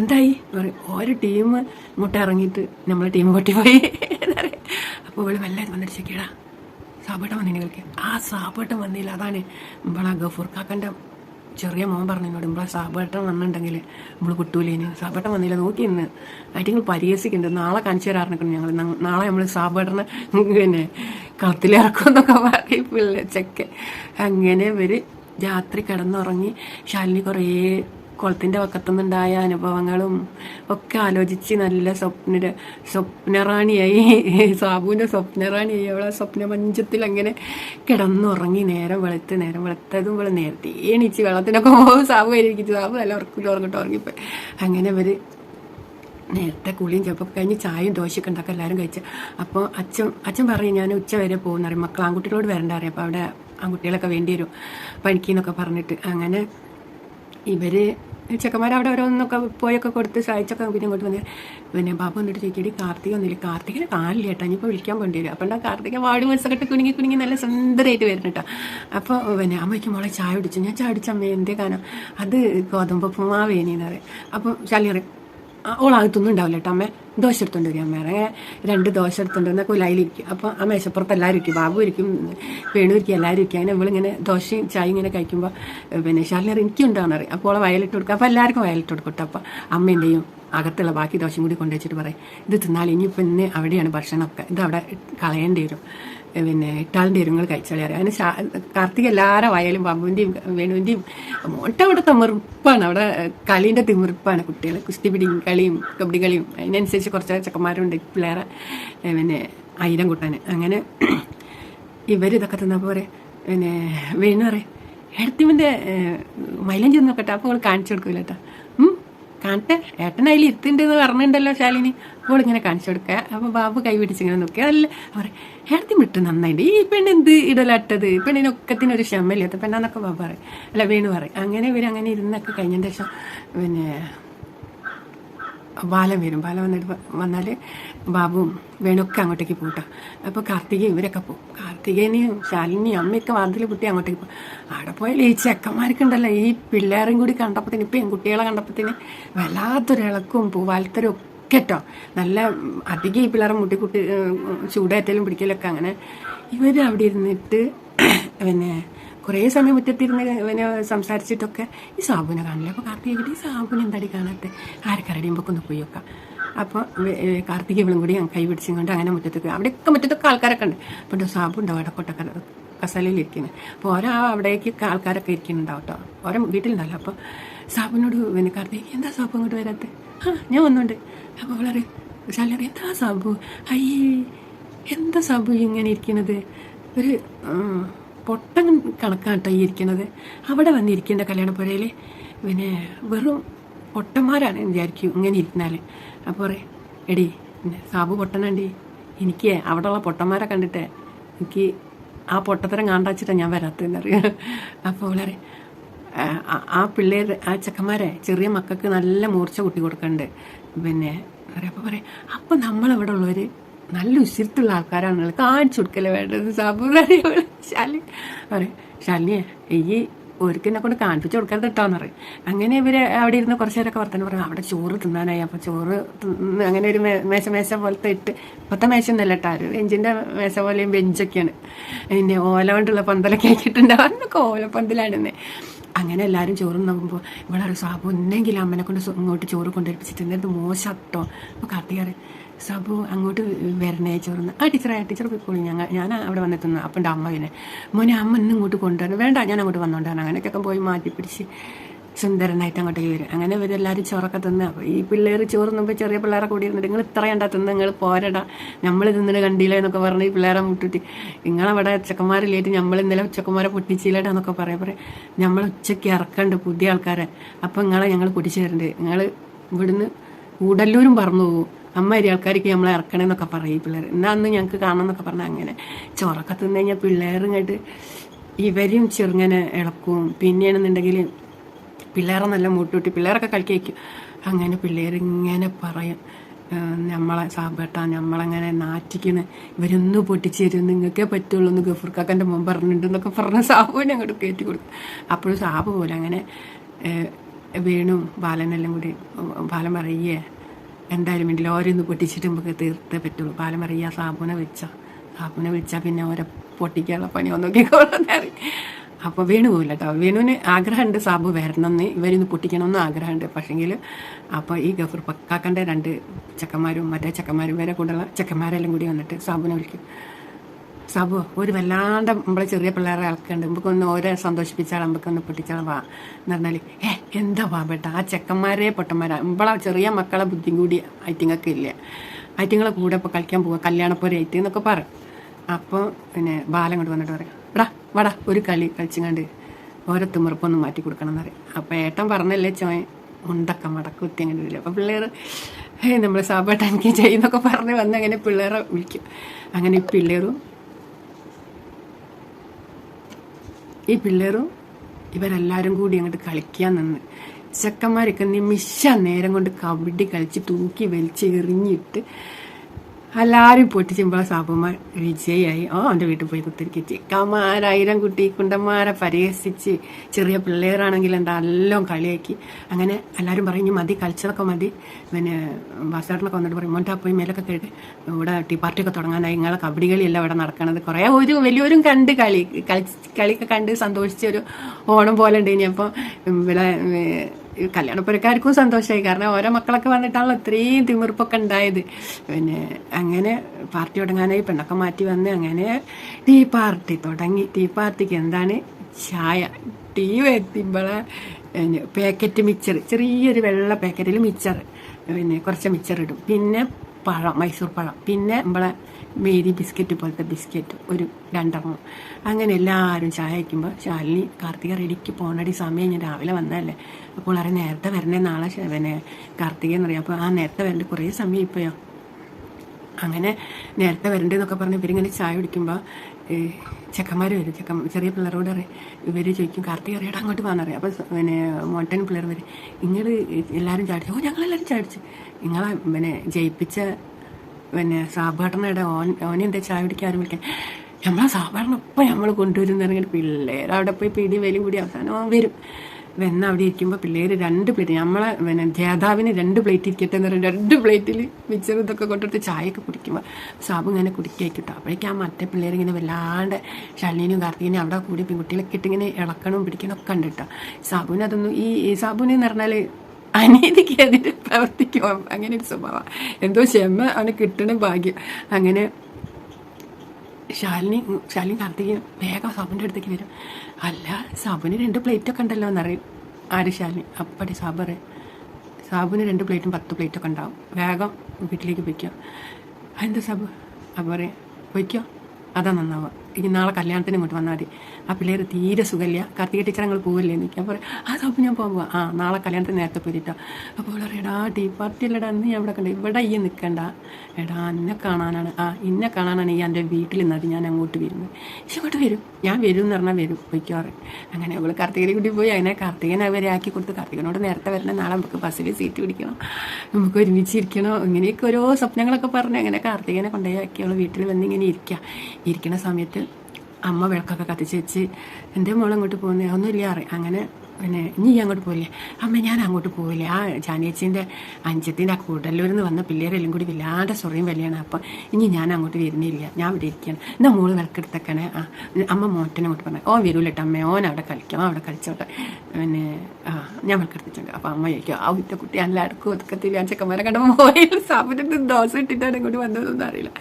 എന്തായി? പറയും ഓരോ ടീം ഇങ്ങോട്ട് ഇറങ്ങിയിട്ട് നമ്മളെ ടീം പൊട്ടിപ്പോയി. അപ്പോൾ ഇവിടെ വല്ലാതെ വന്നിട്ട് ചെക്കിയടാ സാബേട്ടൻ വന്നിന് കളിക്കാൻ ആ സാബേട്ടൻ വന്നില്ല. അതാണ് നമ്മളെ ഗഫൂർ ചെറിയ മോൻ പറഞ്ഞു എന്നോട് നമ്മളെ സാബേട്ടൻ വന്നിട്ടുണ്ടെങ്കിൽ നമ്മൾ കിട്ടൂലേന്. സാബേട്ടൻ വന്നില്ല. നോക്കി ഇന്ന് ആയിട്ട് പരിഹസിക്കുന്നുണ്ട് നാളെ കാണിച്ചു തരാറിനിക്കണം ഞങ്ങൾ നാളെ നമ്മൾ സാബേട്ടനെ പിന്നെ കളത്തിലിറക്കും എന്നൊക്കെ പറയും. പിള്ളേ ചെക്കൻ അങ്ങനെ ഇവർ രാത്രി കിടന്നുറങ്ങി ശാലിനി കുറേ കുളത്തിന്റെ വക്കത്തുനിന്നുണ്ടായ അനുഭവങ്ങളും ഒക്കെ ആലോചിച്ച് നല്ല സ്വപ്ന സ്വപ്നറാണിയായി. സാബുവിന്റെ സ്വപ്നറാണിയായി. അവളെ സ്വപ്നമഞ്ചത്തിൽ അങ്ങനെ കിടന്നുറങ്ങി നേരം വെളുത്ത് നേരം വെളുത്തതും ഇവളെ നേരത്തെ എണീച്ച് വെള്ളത്തിനൊക്കെ പോകും സാബു ഇരിക്കും സാബു നല്ല ഉറക്കിട്ട് ഉറങ്ങിട്ട് ഉറങ്ങിപ്പോയി. അങ്ങനെ അവർ നേരത്തെ കുളിയും ചിലപ്പോൾ കഴിഞ്ഞ് ചായയും ദോശയൊക്കെ ഉണ്ടാക്കി എല്ലാവരും കഴിച്ച്. അപ്പോൾ അച്ഛൻ അച്ഛൻ പറഞ്ഞു ഞാൻ ഉച്ച വരെ പോകുന്ന അറിയും മക്കൾ ആൺകുട്ടികളോട് വരണ്ട അറിയാം അപ്പോൾ അവിടെ ആൺകുട്ടികളൊക്കെ വേണ്ടി വരും പണിക്കെന്നൊക്കെ പറഞ്ഞിട്ട്. അങ്ങനെ ഇവർ ചെക്കന്മാർ അവിടെ ഓരോന്നൊക്കെ പോയൊക്കെ കൊടുത്ത് സഹായിച്ചൊക്കെ പിന്നെ ഇങ്ങോട്ട് വന്ന് പിന്നെ ബാബു വന്നിട്ട് ചോദിക്കടി കാർത്തിക ഒന്നുമില്ല കാർത്തികനെ കാണില്ല കേട്ടോ ഇനിയിപ്പോൾ വിളിക്കാൻ പോണ്ടി വരും. അപ്പോൾ കാർത്തിക വാടി മനസ്സൊക്കെ കുണുങ്ങി കുണുങ്ങി നല്ല സുന്ദരമായിട്ട് വരുന്നു കേട്ടോ. അപ്പോൾ പിന്നെ അമ്മയ്ക്ക് മോളെ ചായ കുടിച്ചു. ഞാൻ ചായ കുടിച്ച അമ്മ എന്തേ കാരണം അത് ഗോതമ്പ് ഉപ്പുമാവേനിന്ന് പറയും. അപ്പോൾ ഓളകത്തൊന്നും ഉണ്ടാവില്ല കേട്ടോ അമ്മ. ദോശ എടുത്തോണ്ട് വരും അമ്മ. അങ്ങനെ രണ്ട് ദോശ എടുത്തോണ്ട് വന്നാൽ കൊലായിലിരിക്കും അപ്പോൾ ആ മേശപ്പുറത്ത് എല്ലാവരും ഇരിക്കും. ബാബു ഇരിക്കും വേണു ഇരിക്കും എല്ലാവരും ഇരിക്കും. അങ്ങനെ ഇവളിങ്ങനെ ദോശയും ചായ ഇങ്ങനെ കഴിക്കുമ്പോൾ പിന്നെ ശാലിനർ എനിക്കുണ്ടാണെന്ന് അറിയാം അപ്പോൾ അവളെ വയലിട്ട് കൊടുക്കുക അപ്പോൾ എല്ലാവർക്കും വയലിട്ട് കൊടുക്കും കേട്ടോ അപ്പോൾ അമ്മ അകത്തുള്ള ബാക്കി ദോശയും കൂടി കൊണ്ടുവച്ചിട്ട് പറയും ഇത് തിന്നാൽ ഇനിയിപ്പോൾ ഇന്ന് അവിടെയാണ് ഭക്ഷണമൊക്കെ. ഇത് അവിടെ കളയേണ്ടി വരും. പിന്നെ ഇട്ടാളിന്റെ ഇരുങ്ങൾ കഴിച്ചാളി അറിയാം. അതിന് കാർത്തിക എല്ലാവരും വയലും ബാബുവിന്റെയും വേണുവിന്റെയും മോട്ട അവിടെ തിമിർപ്പാണ് അവിടെ കളീന്റെ തിമിർപ്പാണ് കുട്ടികൾ കുസ്തിപിടിയും കളിയും കബഡി കളിയും. അതിനനുസരിച്ച് കുറച്ച് ചെക്കന്മാരുണ്ട് പിള്ളേരെ പിന്നെ ആയിരം കൂട്ടാൻ. അങ്ങനെ ഇവരിതൊക്കെ തിന്നപ്പോൾ പറയും പിന്നെ വേണു പറയും മൈലം ചെന്ന് നോക്കട്ടെ അപ്പോൾ അവൾ കാണിച്ചു കൊടുക്കില്ല കേട്ടോ കാണട്ടെ ഏട്ടൻ അതിൽ ഇരുത്തുണ്ടെന്ന് പറഞ്ഞിട്ടുണ്ടല്ലോ ശാലിനി. അപ്പോൾ ഇങ്ങനെ കാണിച്ചു കൊടുക്കുക. അപ്പോൾ ബാബു കൈ പിടിച്ചിങ്ങനെ നോക്കിയാൽ അല്ല പറയും ഏടത്തി വിട്ട് നന്നായിട്ട് ഈ പെണ്ണ് എന്ത് ഇടലട്ടത്? പെണ്ണിനൊക്കത്തിനൊരു ക്ഷമയില്ലാത്ത പെണ്ണാന്നൊക്കെ ബാബു പറയും. അല്ല വീണ് പറയും. അങ്ങനെ ഇവർ അങ്ങനെ ഇരുന്നൊക്കെ കഴിഞ്ഞതിന് ശേഷം പിന്നെ ബാലൻ വരും. ബാലം വന്നിട്ട് വന്നാൽ ബാബുവും വേണുവൊക്കെ അങ്ങോട്ടേക്ക് പോട്ടോ അപ്പോൾ കാർത്തിക ഇവരൊക്കെ പോകും കാർത്തികേനെയും ശാലിനിയും അമ്മയൊക്കെ വാതിൽ കുട്ടി അങ്ങോട്ടേക്ക് പോകും അവിടെ പോയാൽ ഈ ചെക്കന്മാർക്കുണ്ടല്ലോ. ഈ പിള്ളേരും കൂടി കണ്ടപ്പത്തിന് ഇപ്പം പെൺകുട്ടികളെ കണ്ടപ്പത്തിന് വല്ലാത്തൊരു ഇളക്കും പൂവാലത്തരും ഒക്കെ കേട്ടോ നല്ല അധികം ഈ പിള്ളേരെ മുട്ടിക്കുട്ടി ചൂടേറ്റലും പിടിക്കലൊക്കെ അങ്ങനെ ഇവർ അവിടെ ഇരുന്നിട്ട് പിന്നെ കുറേ സമയം മുറ്റത്തിരുന്ന് പിന്നെ സംസാരിച്ചിട്ടൊക്കെ ഈ സാബുവിനെ കാണില്ല അപ്പോൾ കാർത്തിക ഈ സാബുന എന്താടി കാണാത്ത? ആരക്കരടിയുമ്പോൾ ഒന്ന് പോയി വെക്കാം അപ്പോൾ കാർത്തിക ഇവളും കൂടി കൈ പിടിച്ചും കൊണ്ട് അങ്ങനെ മുറ്റത്തേക്ക് അവിടെയൊക്കെ മുറ്റത്തൊക്കെ ആൾക്കാരൊക്കെ ഉണ്ട്. അപ്പോൾ സാബു ഉണ്ടാവും അവിടെ അപ്പോൾ ഓരോ അവിടേക്ക് ആൾക്കാരൊക്കെ ഇരിക്കുന്നുണ്ടാവും കേട്ടോ. ഓരോ വീട്ടിലുണ്ടല്ലോ. അപ്പോൾ സാബുവിനോട് പിന്നെ കാർത്തിക എന്താ സാബു അങ്ങോട്ട് വരാത്തെ? ആ ഞാൻ വന്നുണ്ട്. അപ്പോൾ വളരെ ശാലറി എന്താ സാബു? അയ്യേ എന്താ സാബു ഇങ്ങനെ ഇരിക്കുന്നത് ഒരു പൊട്ടൻ കണക്കാട്ടോ ഈ ഇരിക്കണത് അവിടെ വന്നിരിക്കേണ്ട കല്യാണപ്പുരയിൽ പിന്നെ വെറും പൊട്ടന്മാരാണ് വിചാരിക്കും ഇങ്ങനെ ഇരുന്നാൽ അപ്പോൾ പറയും എടി സാബു പൊട്ടനണ്ടി എനിക്ക് അവിടെയുള്ള പൊട്ടന്മാരെ കണ്ടിട്ട് എനിക്ക് ആ പൊട്ടത്തരം കാണ്ടാച്ചിട്ടാണ് ഞാൻ വരാത്തതെന്നറിയാം അപ്പോൾ വളരെ ആ- പിള്ളേർ ആ ചെക്കന്മാരെ ചെറിയ മക്കൾക്ക് നല്ല മൂർച്ച കൂട്ടി കൊടുക്കുന്നുണ്ട് പിന്നെ അപ്പോൾ പറയാം അപ്പം നമ്മളിവിടെ ഉള്ളവർ നല്ല ഉസിരത്തുള്ള നിങ്ങൾ കാണിച്ചു കൊടുക്കല്ലേ വേണ്ടത്? സാബുറാണി ശാലി പറയും ശാലിനിയെ ഈ ഒരിക്കലിനെ കൊണ്ട് കാണിപ്പിച്ച് കൊടുക്കരുത് കേട്ടോന്ന് പറയും. അങ്ങനെ ഇവർ അവിടെ ഇരുന്ന് കുറച്ച് നേരമൊക്കെ വർത്തനം പറഞ്ഞു അവിടെ ചോറ് തിന്നാനായി. അപ്പോൾ ചോറ് അങ്ങനെ ഒരു മേശ മേശ പോലത്തെ ഇട്ട് ഇപ്പോഴത്തെ മേശ ഒന്നല്ല കേട്ടോ ഒരു ബെഞ്ചിന്റെ മേശ പോലെയും ബെഞ്ചൊക്കെയാണ്. പിന്നെ ഓല കൊണ്ടുള്ള പന്തലൊക്കെ ആക്കിയിട്ടുണ്ടാവും അന്നൊക്കെ ഓലപ്പന്തലാണെന്നേ അങ്ങനെ എല്ലാവരും ചോറ് നോക്കുമ്പോൾ ഇവിടെ ഒരു സാബ് ഒന്നെങ്കിലും അമ്മനെ കൊണ്ട് ഇങ്ങോട്ട് ചോറ് കൊണ്ടുവരിപ്പിച്ചിട്ട് എന്നിട്ട് മോശട്ടോ അപ്പോൾ കാർത്തികാരൻ സാബു അങ്ങോട്ട് വരണേ ചോർന്ന് ആ ടീച്ചറായ ടീച്ചർ പോയിക്കോളി ഞങ്ങൾ ഞാൻ അവിടെ വന്നെത്തുന്നു. അപ്പം എന്റെ അമ്മ പിന്നെ മോനെ അമ്മ ഇന്ന് ഇങ്ങോട്ട് കൊണ്ടുവരണം. വേണ്ട ഞാൻ അങ്ങോട്ട് വന്നോണ്ടാണ്. അങ്ങനെയൊക്കെ പോയി മാറ്റി പിടിച്ച് സുന്ദരനായിട്ട് അങ്ങോട്ടേക്ക് വരും അങ്ങനെ ഇവരെല്ലാവരും ചോറൊക്കെ തിന്ന്. അപ്പോൾ ഈ പിള്ളേർ ചോറ് ചെറിയ പിള്ളേരെ കൂടി ഇരുന്നിട്ട് നിങ്ങൾ ഇത്ര കണ്ടാ തിന്ന് നിങ്ങൾ പോരടാ. നമ്മൾ തിന്നിട്ട് കണ്ടില്ല എന്നൊക്കെ പറഞ്ഞ് ഈ പിള്ളേരെ മുട്ടിട്ട്. നിങ്ങളവിടെ ചെക്കന്മാരില്ലായിട്ട് നമ്മൾ ഇന്നലെ ചെക്കന്മാരെ പൊട്ടിച്ചില്ലടാന്നൊക്കെ പറയാം. പറയാം നമ്മൾ ഉച്ചയ്ക്ക് ഇറക്കണ്ട് പുതിയ ആൾക്കാരെ. അപ്പോൾ നിങ്ങളെ ഞങ്ങൾ പൊട്ടിച്ചു തരണ്ട് നിങ്ങൾ ഇവിടുന്ന് കൂടല്ലൂരും പറന്നു പോകും ആൾക്കാർക്ക് നമ്മളെ ഇറക്കണമെന്നൊക്കെ പറയും ഈ പിള്ളേർ എന്നാ അന്ന് ഞങ്ങൾക്ക് കാണണം എന്നൊക്കെ പറഞ്ഞാൽ അങ്ങനെ ചോറൊക്കെ തിന്നു കഴിഞ്ഞാൽ പിള്ളേർ ഇവരും ചെറുങ്ങനെ ഇളക്കും പിന്നെയാണെന്നുണ്ടെങ്കിൽ പിള്ളേരെ നല്ല മൂട്ടുകൂട്ടി പിള്ളേരൊക്കെ കളിക്കും അങ്ങനെ പിള്ളേരിങ്ങനെ പറയും. നമ്മളെ സാബേട്ട നമ്മളങ്ങനെ നാറ്റിക്കണ്. ഇവരൊന്ന് പൊട്ടിച്ചേരും നിങ്ങൾക്കേ പറ്റുള്ളൂ എന്ന് ഗഫൂർക്കാക്കന്റെ മുമ്പ് പറഞ്ഞിട്ടുണ്ടെന്നൊക്കെ പറഞ്ഞ സാബുവിനെ അങ്ങോട്ട് കയറ്റി കൊടുത്തു അപ്പോഴും സാബ് പോലെ അങ്ങനെ വേണും ബാലനെല്ലാം കൂടി ബാലൻ പറയേ എന്തായാലും വേണ്ടില്ല ഓരോന്ന് പൊട്ടിച്ചിട്ട് നമുക്ക് തീർത്തേ പറ്റുള്ളൂ. പാലം പറയുക സാബുനെ വെച്ച സാബുനെ വെച്ചാൽ പിന്നെ ഓരോ പൊട്ടിക്കാനുള്ള പണി ഒന്നൊക്കെക്കോളാൻ അപ്പോൾ വേണു പോകില്ല കേട്ടോ വേണുവിന് ആഗ്രഹമുണ്ട് സാബു വരണമെന്ന്. ഇവരിന്ന് പൊട്ടിക്കണമെന്ന് ആഗ്രഹമുണ്ട്. പക്ഷെങ്കിൽ അപ്പോൾ ഈ ഗഫർ പക്കാക്കന്റെ രണ്ട് ചെക്കന്മാരും മറ്റേ ചെക്കന്മാരും വരെ കൂടെയുള്ള ചെക്കന്മാരെല്ലാം കൂടി വന്നിട്ട് സാബുനെ വിളിക്കും. സബു ഒരു വല്ലാണ്ട് നമ്മളെ ചെറിയ പിള്ളേരെ ഇളക്കുന്നുണ്ട് നമുക്കൊന്ന് ഓരോ സന്തോഷിപ്പിച്ചാൽ നമുക്കൊന്ന് പൊട്ടിച്ചാൽ വാ എന്ന് പറഞ്ഞാൽ ഏ എന്താ വാ ബേട്ട ആ ചെക്കന്മാരെ പൊട്ടന്മാരാ. നമ്മളെ ചെറിയ മക്കളെ ബുദ്ധിയും കൂടി ഐറ്റിങ്ങൊക്കെ ഇല്ല? ഐറ്റിങ്ങളെ കൂടെ ഇപ്പോൾ കളിക്കാൻ പോവുക കല്യാണപ്പോരെ ഐറ്റി എന്നൊക്കെ പറയും അപ്പോൾ പിന്നെ ബാലം കൊണ്ട് വന്നിട്ട് പറയും എടാ വടാ ഒരു കളി കളിച്ചുകൊണ്ട് ഓരോ തിമിർപ്പൊന്നും മാറ്റി കൊടുക്കണം എന്ന് പറയും. അപ്പോൾ ഏട്ടൻ പറഞ്ഞല്ലേ ചോയ ഉണ്ടക്ക മടക്ക് കുത്തി അങ്ങനെ വരില്ല അപ്പോൾ പിള്ളേർ നമ്മൾ സാബേട്ട എനിക്ക് ചെയ്യുന്നൊക്കെ പറഞ്ഞ് വന്ന് അങ്ങനെ പിള്ളേരെ വിളിക്കും. അങ്ങനെ പിള്ളേരും ഈ പിള്ളേറും ഇവരെല്ലാവരും കൂടി അങ്ങോട്ട് കളിക്കാൻ നിന്ന്. ചെക്കന്മാരൊക്കെ നിമിഷ നേരം കൊണ്ട് കബഡി കളിച്ച് തൂക്കി വലിച്ച് എറിഞ്ഞിട്ട് എല്ലാവരും പൊട്ടിച്ചുമ്പോൾ സാബുമാർ വിജയായി ഓ അവന്റെ വീട്ടിൽ പോയി കുത്തിരിക്കും കമാരായിരം കുട്ടി കുണ്ടന്മാരെ പരിഹസിച്ച് ചെറിയ പിള്ളേരാണെങ്കിൽ എന്താ എല്ലാം കളിയാക്കി. അങ്ങനെ എല്ലാവരും പറയും മതി കളിച്ചതൊക്കെ മതി. പിന്നെ വാസാട്ടിനൊക്കെ വന്നിട്ട് പറയും മോന്റെ പോയി മേലൊക്കെ കേട്ട് ഇവിടെ ടീ പാർട്ടിയൊക്കെ തുടങ്ങാനായി. നിങ്ങളെ കബഡി കളിയല്ല ഇവിടെ നടക്കണത്. കുറേ ഒരു വലിയൊരും കണ്ട് കളി കളി കളിയൊക്കെ കണ്ട് സന്തോഷിച്ച ഒരു ഓണം പോലെ ഉണ്ട് ഇനി ഇവിടെ കല്യാണപ്പുരക്കാർക്കും സന്തോഷമായി കാരണം ഓരോ മക്കളൊക്കെ വന്നിട്ടാണല്ലോ ഇത്രയും തിമിർപ്പൊക്കെ ഉണ്ടായത്. പിന്നെ അങ്ങനെ പാർട്ടി തുടങ്ങാനായി പെണ്ണൊക്കെ മാറ്റി വന്ന് അങ്ങനെ ടീ പാർട്ടി തുടങ്ങി. ടീ പാർട്ടിക്ക് എന്താണ്? ചായ. ടീ എത്തിമ്പോളെ പാക്കറ്റ് മിക്സർ ചെറിയൊരു വെള്ള പാക്കറ്റിൽ മിക്സർ പിന്നെ കുറച്ച് മിക്സർ ഇടും. പിന്നെ പഴം മൈസൂർ പഴം. പിന്നെ നമ്മളെ മേരി ബിസ്ക്കറ്റ് പോലത്തെ ബിസ്ക്കറ്റ് ഒരു രണ്ടെണ്ണം. അങ്ങനെ എല്ലാവരും ചായ വയ്ക്കുമ്പോൾ ശാലിനി കാർത്തിക റെഡിക്ക് പോകണടി സമയം ഞാൻ രാവിലെ വന്നതല്ലേ. അപ്പോൾ അവർ നേരത്തെ വരണേ നാളെ പിന്നെ കാർത്തിക എന്നറിയാം. അപ്പോൾ ആ നേരത്തെ വരേണ്ട കുറേ സമയം ഇപ്പോയോ അങ്ങനെ നേരത്തെ വരണ്ടെന്നൊക്കെ പറഞ്ഞ് ഇവരിങ്ങനെ ചായ കുടിക്കുമ്പോൾ ചെക്കന്മാർ വരും. ചെക്കൻ ചെറിയ പിള്ളേരോട് അറിയാം ഇവർ ചോദിക്കും കാർത്തിക അറിയാടാ അങ്ങോട്ട് വന്നറിയാം അപ്പോൾ പിന്നെ മോട്ടൻ പിള്ളേർ വരും. നിങ്ങൾ എല്ലാവരും ചാടിച്ചു ഓ ഞങ്ങളെല്ലാവരും ചാടിച്ചു. നിങ്ങളെ പിന്നെ ജയിപ്പിച്ച പിന്നെ സാബേട്ടനയുടെ ഓൻ ഓനെ എന്താ ചായ കുടിക്കാൻ ആരും വിളിക്കാൻ? നമ്മളെ സാബേട്ടൻ ഇപ്പം നമ്മൾ പറഞ്ഞിട്ട് പിള്ളേർ അവിടെ പോയി പിടി വേലും കൂടി അവസാനം വരും. വെന്ന അവിടെ ഇരിക്കുമ്പോൾ പിള്ളേർ രണ്ട് പ്ലേറ്റ് നമ്മളെ പിന്നെ ജേതാവിന് രണ്ട് പ്ലേറ്റ് ഇരിക്കട്ടെ എന്ന് പറയുന്നത് രണ്ട് പ്ലേറ്റിൽ മിച്ചർ ഇതൊക്കെ കൊണ്ടിട്ട് ചായയൊക്കെ കുടിക്കുമ്പോൾ സാബു ഇങ്ങനെ കുടിക്കേക്കിട്ടോ. അപ്പോഴേക്കും ആ മറ്റേ പിള്ളേർ ഇങ്ങനെ വല്ലാണ്ട് ഷാലിനും കാർത്തികനും അവിടെ കൂടി പെൺകുട്ടികളൊക്കെ ഇട്ട് ഇങ്ങനെ ഇളക്കണം പിടിക്കണം ഒക്കെ ഉണ്ട് സാബുവിന് അതൊന്നും ഈ ഈ സാബുവിന് എന്ന് പറഞ്ഞാൽ അനീതിക്കെതിരെ പ്രവർത്തിക്കും അങ്ങനെ ഒരു സ്വഭാവം. എന്തോ ക്ഷമ അവന് കിട്ടണ ഭാഗ്യം. അങ്ങനെ ശാലിനി ശാലിനി കാർത്തികയും വേഗം സാബുന്റെ അടുത്തേക്ക് വരും. അല്ല സാബുന് രണ്ട് പ്ലേറ്റൊക്കെ ഉണ്ടല്ലോ എന്നറിയും. ആര് ശാലിനി? അപ്പടി സാബറ് സാബുന് രണ്ട് പ്ലേറ്റും പത്ത് പ്ലേറ്റൊക്കെ ഉണ്ടാവും. വേഗം വീട്ടിലേക്ക് പൊയ്ക്കോ അതെന്താ സാബു? അപ്പോൾ പറയാം പൊയ്ക്കോ അതാ നന്നാവുക. ഇനി നാളെ കല്യാണത്തിന് ഇങ്ങോട്ട് വന്നാൽ മതി. ആ പിള്ളേർ തീരെ സുഖമില്ല. കാർത്തിക ടീച്ചർ ഞങ്ങൾ പോവില്ലേ? എന്ന് ഞാൻ പറയും ആ സാബു ഞാൻ പോകാം ആ നാളെ കല്യാണത്തിന് നേരത്തെ പോയിട്ടോ. അപ്പോൾ എടാ ടീ പാർട്ടി അല്ലടാ അന്ന് ഞാൻ ഇവിടെ കണ്ട ഇവിടെ ഈ നിൽക്കണ്ട എടാ എന്നെ കാണാനാണ്. ആ ഇന്നെ കാണാനാണ് ഈ എന്റെ വീട്ടിൽ നിന്നത് ഞാൻ അങ്ങോട്ട് വരുന്നത്. ഇങ്ങോട്ട് വരും. ഞാൻ വരും എന്ന് പറഞ്ഞാൽ വരും പോയിക്കാറ് അങ്ങനെ അവൾ കാർത്തികനെ കൂടി പോയി. അങ്ങനെ കാർത്തികനെ അവരെ ആക്കി കൊടുത്ത് കാർത്തികനോട് നേരത്തെ വരണം നാളെ നമുക്ക് ബസ്സിൽ സീറ്റ് പിടിക്കണം. നമുക്ക് ഒരുമിച്ച് ഇരിക്കണം. ഇങ്ങനെയൊക്കെ ഓരോ സ്വപ്നങ്ങളൊക്കെ പറഞ്ഞ്. അങ്ങനെ കാർത്തികനെ കൊണ്ടുപോയി ആക്കി അവൾ വീട്ടിൽ വന്ന് ഇങ്ങനെ ഇരിക്കുക ഇരിക്കുന്ന സമയത്ത് അമ്മ വിളക്കൊക്കെ കത്തിച്ച് വെച്ച് എന്റെ മോൾ അങ്ങോട്ട് പോകുന്നത് ഒന്നുമില്ല അറിയാം അങ്ങനെ പിന്നെ ഇനി അങ്ങോട്ട് പോയില്ലേ അമ്മ ഞാൻ അങ്ങോട്ട് പോവില്ലേ. ആ ജാനിയച്ചിന്റെ അഞ്ചത്തിന്റെ ആ കൂടല്ലൂരിൽ നിന്ന് വന്ന പിള്ളേരെല്ലാം കൂടി വല്ലാണ്ട് സ്വറിയും വലിയാണ്. അപ്പം ഇനി ഞാൻ അങ്ങോട്ട് വരുന്നില്ല. ഞാൻ ഇവിടെ ഇരിക്കുകയാണ്. എന്നാ മോൾ വിളക്കെടുത്തേക്കണേ ആ അമ്മ മോട്ടനെ അങ്ങോട്ട് പറഞ്ഞു ഓ വരൂലട്ടോ അമ്മ ഓൻ അവിടെ കളിക്കാം അവിടെ കളിച്ചോട്ടെ. പിന്നെ ആ ഞാൻ വിളക്കെടുത്തിട്ടുണ്ട്. അപ്പം അമ്മ ചോദിക്കും ആ ഇത്ത കുട്ടി എല്ലാവർക്കും ഒതുക്കത്തില്ല. ചെക്കന്മാരെ കണ്ടപ്പോൾ പോയി സാബിന്റെ ദോശ ഇട്ടിട്ടാണ് ഇങ്ങോട്ട് വന്നതെന്നൊന്നും അറിയില്ല.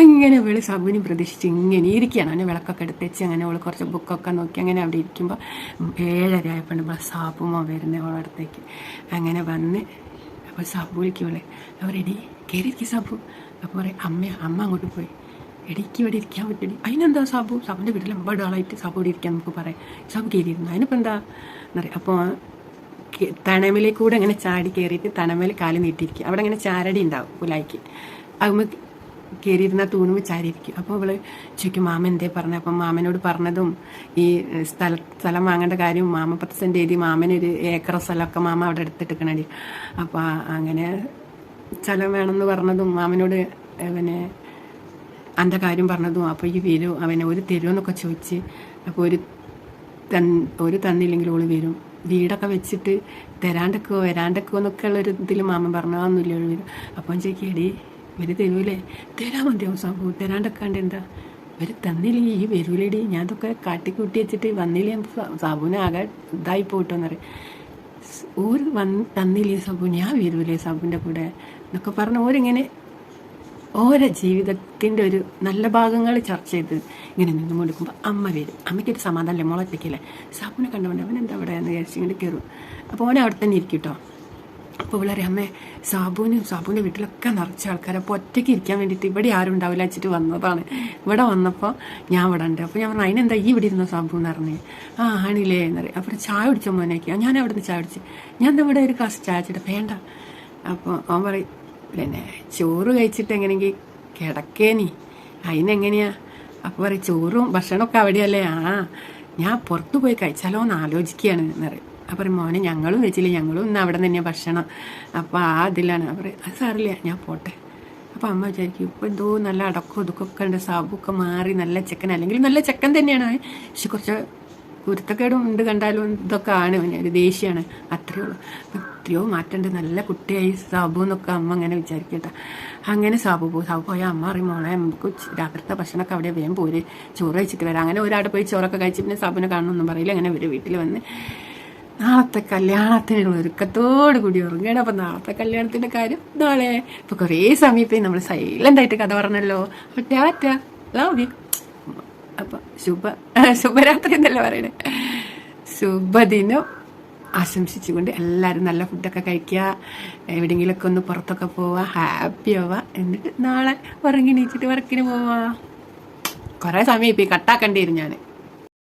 അങ്ങനെ അവൾ സബിന് പ്രതീക്ഷിച്ച് ഇങ്ങനെ ഇരിക്കുകയാണ്. അങ്ങനെ വിളക്കൊക്കെ എടുത്ത് വെച്ച് അങ്ങനെ അവൾ കുറച്ച് ബുക്കൊക്കെ നോക്കി അങ്ങനെ അവിടെ ഇരിക്കുമ്പോൾ ഏഴര ആയപ്പോൾ നമ്മളെ സാബുമോ വരുന്നത് അവളുടെ അടുത്തേക്ക്. അങ്ങനെ വന്ന് അപ്പോൾ സാബു വിളിക്കുവളെ എടി കയറിയിരിക്കും സബു. അപ്പോൾ പറയും അമ്മ അമ്മ അങ്ങോട്ട് പോയി. എടിക്ക് ഇവിടെ ഇരിക്കാൻ പറ്റും അതിനെന്താ സാബു? സാബുന്റെ വീട്ടിൽ അമ്പത് ആളായിട്ട് സാബു ഇവിടെ ഇരിക്കാൻ നമുക്ക് പറയാം. സാബു കയറിയിരുന്നു അതിനിപ്പോൾ എന്താ? എന്നറിയാം അപ്പോൾ തണമലേ കൂടെ അങ്ങനെ ചാടി കയറിയിട്ട് തണമേൽ കാൽ നീട്ടിയിരിക്കും. അവിടെ അങ്ങനെ ചാരടി ഉണ്ടാവും പുലായിക്ക്. അതുമ്പോൾ കയറിയിരുന്ന തൂണ് വിചാരിയിരിക്കും അപ്പോൾ അവൾ ചോദിക്കും മാമ എന്തേ പറഞ്ഞത് അപ്പം മാമനോട് പറഞ്ഞതും ഈ സ്ഥല സ്ഥലം വാങ്ങേണ്ട കാര്യവും മാമ പത്ത് സെന്റ് എഴുതി മാമനൊരു ഏക്കർ സ്ഥലമൊക്കെ മാമ അവിടെ എടുത്തിട്ടിരിക്കണേ അപ്പോൾ അങ്ങനെ സ്ഥലം വേണമെന്ന് പറഞ്ഞതും മാമനോട് അവനെ എന്റെ കാര്യം പറഞ്ഞതും അപ്പോൾ ഈ വീരു അവനെ ഒരു തരുമെന്നൊക്കെ ചോദിച്ച് അപ്പോൾ ഒരു തൻ ഒരു തന്നില്ലെങ്കിൽ ഓൾ വരും. വീടൊക്കെ വെച്ചിട്ട് തരാണ്ടക്കോ വരാണ്ടക്കോ എന്നൊക്കെ ഉള്ളൊരു ഇതിൽ മാമൻ പറഞ്ഞതൊന്നുമില്ല ഓൾ വരും. അപ്പം ചോദിക്കേടി ഇവർ തരൂലേ? തരാൻ മതിയാവും സംഭവം? തരാണ്ടക്കാണ്ട് എന്താ? ഇവർ തന്നില്ലേ? ഈ വരൂലേടി. ഞാൻ ഇതൊക്കെ കാട്ടിക്കൂട്ടി വെച്ചിട്ട് വന്നില്ലേ? സാബുവിനെ ആകെ ഇതായി പോയിട്ടോന്ന് പറയും ഓര് വന്ന് തന്നില്ലേ സാബു ഞാൻ വരൂലേ സാബുവിന്റെ കൂടെ? എന്നൊക്കെ പറഞ്ഞ് ഓരിങ്ങനെ ഓരോ ജീവിതത്തിന്റെ ഒരു നല്ല ഭാഗങ്ങൾ ചർച്ച ചെയ്ത് ഇങ്ങനെ നിന്ന് കൊടുക്കുമ്പോൾ അമ്മ വരും. അമ്മയ്ക്കൊരു സമാധാനമല്ലേ മുളപ്പിക്കല്ലേ സാബുനെ കണ്ടുകൊണ്ട് അവൻ എന്താ അവിടെ എന്ന് വിചാരിച്ചിങ്ങനെ കയറും അപ്പോൾ ഓനെ അവിടെ തന്നെ ഇരിക്കും കേട്ടോ അപ്പോൾ ഇവിടെ അമ്മേ സാബുവിനും സാബുവിന്റെ വീട്ടിലൊക്കെ നിറച്ച ആൾക്കാർ അപ്പോൾ ഒറ്റയ്ക്ക് ഇരിക്കാൻ വേണ്ടിയിട്ട് ഇവിടെ ആരും ഉണ്ടാവില്ല വെച്ചിട്ട് വന്നതാണ്. ഇവിടെ വന്നപ്പോൾ ഞാൻ ഇവിടെ ഉണ്ട്. അപ്പോൾ ഞാൻ പറഞ്ഞു അതിനെന്താ ഈ ഇവിടെ ഇരുന്ന സാബു എന്ന് പറഞ്ഞു? ആ ആണില്ലേ എന്നറിയാം അപ്പോൾ ചായ കുടിച്ച മോനേക്ക്. ഞാൻ അവിടെ നിന്ന് ചായ കുടിച്ച്. ഞാൻ എന്താ ഇവിടെ ഒരു ഗ്ലാസ് ചായ വെച്ചിട്ട്? വേണ്ട. അപ്പോൾ അവൻ പറയും പിന്നെ ചോറ് കഴിച്ചിട്ട് എങ്ങനെയെങ്കിൽ കിടക്കേനി അതിനെങ്ങനെയാ അപ്പോൾ പറയും ചോറും ഭക്ഷണമൊക്കെ അവിടെയല്ലേ? ആ ഞാൻ പുറത്തു പോയി കഴിച്ചാലോ എന്ന് ആലോചിക്കുകയാണ് എന്ന് പറയും. അപ്പം മോനെ ഞങ്ങളും വെച്ചില്ല ഞങ്ങളും ഇന്ന് അവിടെ തന്നെയാണ് ഭക്ഷണം. അപ്പോൾ ആ ഇതിലാണ് അപ്പം പറയും അത് സാറില്ല ഞാൻ പോട്ടെ. അപ്പോൾ അമ്മ വിചാരിക്കും ഇപ്പോൾ എന്തോ നല്ല അടക്കം ഒതുക്കൊക്കെ ഉണ്ട് സാബുക്കെ മാറി നല്ല ചെക്കൻ അല്ലെങ്കിൽ നല്ല ചെക്കൻ തന്നെയാണ്. പക്ഷെ കുറച്ച് കുരുത്തക്കേടും ഉണ്ട് കണ്ടാലും ഇതൊക്കെ ആണ് ഒരു ദേഷ്യമാണ് അത്രയേ ഉള്ളൂ. അപ്പം എത്രയോ മാറ്റമുണ്ട് നല്ല കുട്ടിയായി സാബു എന്നൊക്കെ അമ്മ അങ്ങനെ വിചാരിക്കട്ടെ അങ്ങനെ സാബു പോകും സാബു പോയാൽ അമ്മ അറിയും മോളെ നമുക്ക് രാത്രിത്തെ ഭക്ഷണമൊക്കെ അവിടെ വേഗം പോര് ചോറ് കഴിച്ചിട്ട് വരാം. അങ്ങനെ ഒരാടെ പോയി ചോറൊക്കെ കഴിച്ച് പിന്നെ സാബുവിനെ കാണണമെന്നും പറയില്ല അങ്ങനെ ഒരു വീട്ടിൽ വന്ന് നാളത്തെ കല്യാണത്തിനുള്ള ഒരുക്കത്തോട് കൂടി ഉറങ്ങണം അപ്പം നാളത്തെ കല്യാണത്തിന്റെ കാര്യം നാളെ. ഇപ്പം കുറേ സമയത്തേ നമ്മൾ സൈലന്റ് ആയിട്ട് കഥ പറഞ്ഞല്ലോ. അപ്പം ടാറ്റ ലവ് യു അപ്പം ശുഭ ശുഭരാത്രി എന്നല്ലേ പറയണേ. ശുഭദിനം. ആശംസിച്ചുകൊണ്ട് എല്ലാവരും നല്ല ഫുഡൊക്കെ കഴിക്കുക. എവിടെയെങ്കിലുമൊക്കെ ഒന്ന് പുറത്തൊക്കെ പോവുക. ഹാപ്പി ആവുക. എന്നിട്ട് നാളെ ഉറങ്ങി നീച്ചിട്ട് വർക്കിന് പോവാ കുറേ സമയം ഇപ്പം ഈ കട്ടാക്കേണ്ടി വരും ഞാൻ